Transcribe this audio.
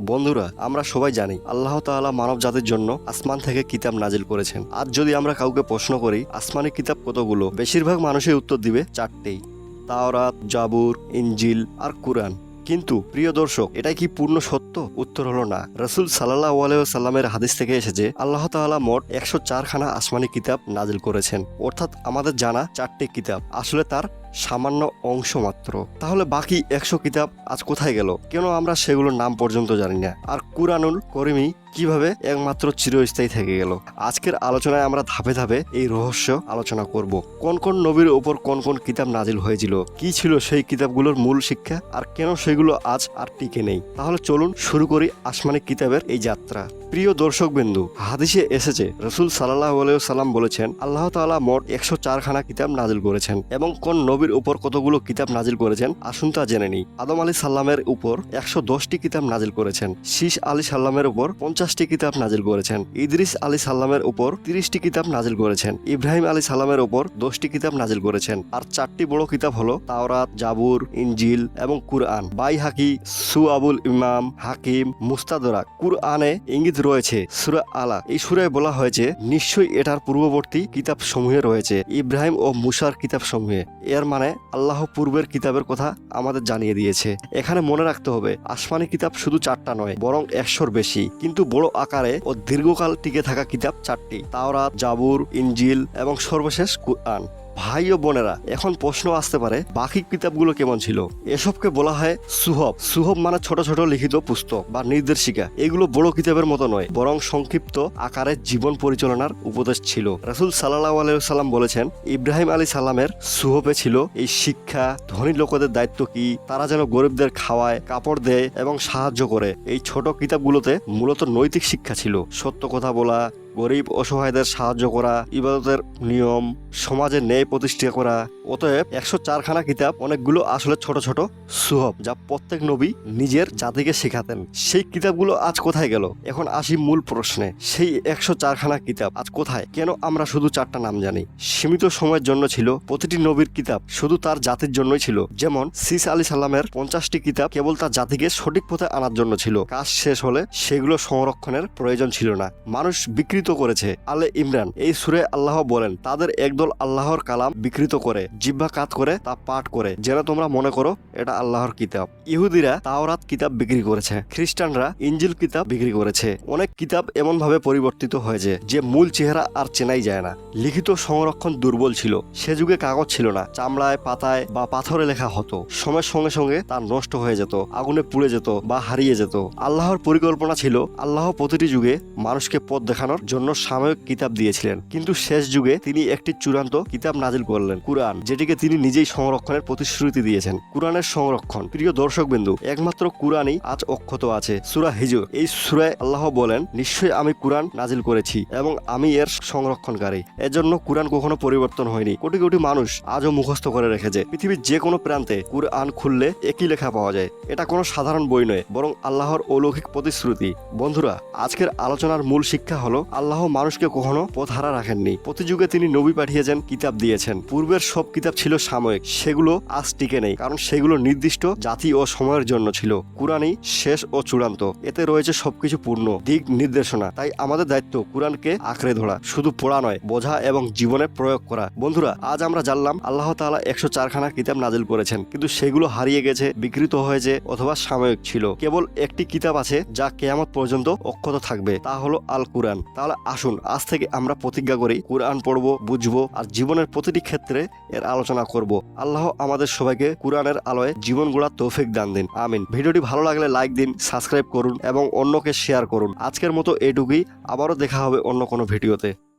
বন্ধুরা, আমরা সবাই জানি আল্লাহ তাআলা মানব জাতির জন্য আসমান থেকে কিতাব নাজিল করেছেন। আজ যদি আমরা কাউকে প্রশ্ন করি, আসমানি কিতাব কতগুলো? বেশিরভাগ মানুষই উত্তর দিবে চারটেই। তাওরাত, জাবুর ইঞ্জিল আর কুরআন। কিন্তু, প্রিয় দর্শক, এটাই কি পূর্ণ সত্য? উত্তর হলো না। রসুল সাল্লাহ সাল্লামের হাদিস থেকে এসেছে, আল্লাহ তাআলা মোট একশো চারখানা আসমানি কিতাব নাজিল করেছেন। অর্থাৎ আমাদের জানা চারটি কিতাব। আসলে তার সামান্য অংশ মাত্র। তাহলে বাকি একশো কিতাব আজ কোথায় গেল? কেন আমরা সেগুলোর নাম পর্যন্ত জানি না? আর কুরআনুল করিমি কীভাবে একমাত্র চিরস্থায়ী থেকে গেল? আজকের আলোচনায় আমরা ধাপে ধাপে এই রহস্য আলোচনা করব। কোন কোন নবীর ওপর কোন কোন কিতাব নাজিল হয়েছিল? কি ছিল সেই কিতাবগুলোর মূল শিক্ষা? আর কেন সেগুলো আজ আর টিকে নেই? তাহলে চলুন শুরু করি আসমানি কিতাবের এই যাত্রা। প্রিয় দর্শক বিন্দু হাদিসে এসেছে, রসুল সাল্লাহ সাল্লাম বলেছেন, আল্লাহ তাআলা মোট একশো চারখানা কিতাব নাজিল করেছেন। এবং কোন নবীর উপর কতগুলো কিতাব নাজিল করেছেন আসুন তা জেনে নিই। আদম আলী সাল্লামের উপর একশো দশটি কিতাব নাজিল করেছেন। শীষ আলী সাল্লামের উপর পঞ্চাশটি কিতাব নাজিল করেছেন। ইদ্রিস আলী সাল্লামের উপর তিরিশটি কিতাব নাজিল করেছেন। ইব্রাহিম আলী সাল্লামের উপর দশটি কিতাব নাজিল করেছেন। আর চারটি বড় কিতাব হলো তাওরাত, জাবুর ইঞ্জিল এবং কুরআন। বাই হাকি সু আবুল ইমাম, হাকিম মুস্তাদরা কুরআনে ইঙ্গিত রয়েছে, সুরা আলা। এই সুরায় বলা হয়েছে, নিশ্চয়ই এটার পূর্ববর্তী কিতাব সমূহে রয়েছে, ইব্রাহিম ও মুসার কিতাব সমূহে এর মানে আল্লাহ পূর্বের কিতাবের কথা আমাদের জানিয়ে দিয়েছে। এখানে মনে রাখতে হবে, আসমানি কিতাব শুধু চারটা নয়, বরং একশোর বেশি। কিন্তু বড় আকারে ও দীর্ঘকাল টিকে থাকা কিতাব চারটি তাওরাত জাবুর ইঞ্জিল এবং সর্বশেষ কুরআন। ভাই ও বোনেরা, এখন প্রশ্ন আসতে পারে, বাকি কিতাবগুলো কেমন ছিল? এসবকে বলা হয় সুহব। সুহব মানে ছোট ছোট লিখিত পুস্তক বা নির্দেশিকা। এগুলো বড় কিতাবের মতো নয়, বরং সংক্ষিপ্ত আকারে জীবন পরিচালনার উপদেশ ছিল। রাসুল সাল্লাহ আলাইসাল্লাম বলেছেন, ইব্রাহিম আলী সাল্লামের সুহবে ছিল এই শিক্ষা, ধনী লোকদের দায়িত্ব কি, তারা যেন গরিবদের খাওয়ায়, কাপড় দেয় এবং সাহায্য করে। এই ছোট কিতাবগুলোতে মূলত নৈতিক শিক্ষা ছিল। সত্য কথা বলা গরিব অসহায়দের সাহায্য করা, ইবাদতের নিয়ম, সমাজে ন্যায় প্রতিষ্ঠা করা। অতএব একশো চারখানা কিতাব অনেকগুলো আসলে ছোট ছোট সুহব যা প্রত্যেক নবী নিজের জাতিকে শেখাতেন। সেই কিতাবগুলো আজ কোথায় গেল? এখন আসি মূল প্রশ্নে। সেই একশো চারখানা কিতাব আজ কোথায়? কেন আমরা শুধু চারটা নাম জানি? সীমিত সময়ের জন্য ছিল প্রতিটি নবীর কিতাব, শুধু তার জাতির জন্যই ছিল। যেমন সিস আলী সাল্লামের পঞ্চাশটি কিতাব কেবল তার জাতিকে সঠিক পথে আনার জন্য ছিল। কাজ শেষ হলে সেগুলো সংরক্ষণের প্রয়োজন ছিল না। মানুষ বিকৃত করেছে। আলে ইমরান, এই সুরে আল্লাহ বলেন, তাদের একদল আল্লাহর কালাম বিকৃত করে জিব্বা কাত করে, তা পাঠ করে। যেন তোমরা মনে করো, এটা আল্লাহর কিতাব। ইহুদিরা তাওরাত কিতাব বিক্রি করেছে। খ্রিস্টানরা ইঞ্জিল কিতাব বিক্রি করেছে। অনেক কিতাব এমন ভাবে পরিবর্তিত হয়েছে, যে মূল চেহারা আর চেনাই যায় না। লিখিত সংরক্ষণ দুর্বল ছিল। সে যুগে কাগজ ছিল না। চামড়ায়, পাতায় বা পাথরে লেখা হতো। সময়ের সঙ্গে সঙ্গে তা নষ্ট হয়ে যেত, আগুনে পুড়ে যেত বা হারিয়ে যেত। আল্লাহর পরিকল্পনা ছিল, আল্লাহ প্রতিটি যুগে মানুষকে পথ দেখানোর জন্য সাময়িক কিতাব দিয়েছিলেন। কিন্তু শেষ যুগে তিনি একটি চূড়ান্ত কিতাব নাজিল করলেন, কুরআন, যেটিকে তিনি নিজেই সংরক্ষণের প্রতিশ্রুতি দিয়েছেন। কুরআনের সংরক্ষণ। প্রিয় দর্শক বিন্দু একমাত্র কুরআনই আজ অক্ষত আছে, সুরা হিজুর। এই সুরায় আল্লাহ বলেন, নিশ্চয়ই আমি কুরআন নাজিল করেছি এবং আমি এর সংরক্ষণকারী। এজন্য কুরআন কখনো পরিবর্তন হয়নি। কোটি কোটি মানুষ আজও মুখস্থ করে রেখেছে। পৃথিবীর যে কোনো প্রান্তে কুরআন খুললে একই লেখা পাওয়া যায়। এটা কোনো সাধারণ বই নয়, বরং আল্লাহর অলৌকিক প্রতিশ্রুতি। বন্ধুরা, আজকের আলোচনার মূল শিক্ষা হলো আল্লাহ মানুষকে কখনো পথহারা রাখেননি। প্রতি যুগে তিনি নবী পাঠিয়েছেন, কিতাব দিয়েছেন। পূর্বের সব কিতাব ছিল সাময়িক। সেগুলো আজ টিকে নেই, কারণ সেগুলো নির্দিষ্ট জাতি ও সময়ের জন্য ছিল। কুরআনই শেষ ও চূড়ান্ত। এতে রয়েছে সবকিছু পূর্ণ দিক নির্দেশনা। তাই আমাদের দায়িত্ব কুরআনকে আঁকড়ে ধরা। শুধু পড়া নয়, বোঝা এবং জীবনে প্রয়োগ করা। বন্ধুরা, আজ আমরা জানলাম, আল্লাহ তাআলা একশো চারখানা কিতাব নাজিল করেছেন। কিন্তু সেগুলো হারিয়ে গেছে, বিকৃত হয়েছে অথবা সাময়িক ছিল। কেবল একটি কিতাব আছে, যা কেয়ামত পর্যন্ত অক্ষত থাকবে। তা হলো আল কুরআন তাহলে আসুন, আজ থেকে আমরা প্রতিজ্ঞা করি, কোরআন পড়ব, বুঝব আর জীবনের প্রতিটি ক্ষেত্রে এর আলোচনা করব। আল্লাহ আমাদের সবাইকে কোরআনের আলোয় জীবন গোড়ার তৌফিক দান দিন। আমিন। ভিডিওটি ভালো লাগলে লাইক দিন, সাবস্ক্রাইব করুন এবং অন্যকে শেয়ার করুন। আজকের মতো এটুকুই। আবারও দেখা হবে অন্য কোনো ভিডিওতে।